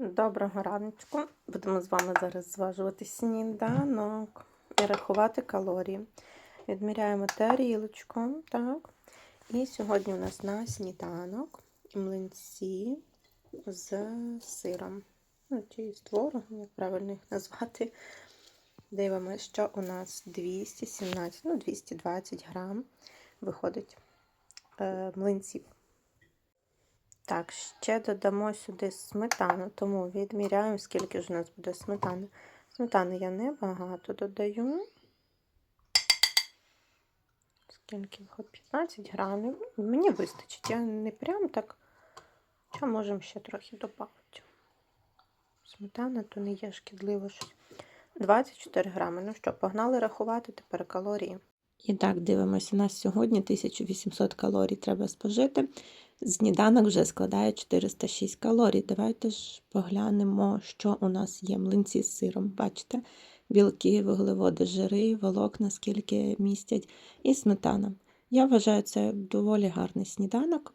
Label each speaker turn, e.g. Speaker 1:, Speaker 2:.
Speaker 1: Доброго раночку. Будемо з вами зараз зважувати сніданок і рахувати калорії. Відміряємо тарілочку. Так. І сьогодні у нас на сніданок млинці з сиром. Ну, чи з творогом, як правильно їх назвати. Дивимося, що у нас 217, ну 220 грам виходить е, млинців. Так, ще додамо сюди сметану, тому відміряємо, скільки ж у нас буде сметани. Сметани я небагато додаю. Скільки виходить? 15 грамів. Мені вистачить. Я не прям так. Хоча можемо ще трохи додати. Сметана то не є шкідливо 24 грами. Ну що, погнали рахувати тепер калорії. І так, дивимося, у нас сьогодні 1800 калорій треба спожити. Сніданок вже складає 406 калорій. Давайте ж поглянемо, що у нас є млинці з сиром. Бачите, білки, вуглеводи, жири, волокна, скільки містять, і сметана. Я вважаю, це доволі гарний сніданок.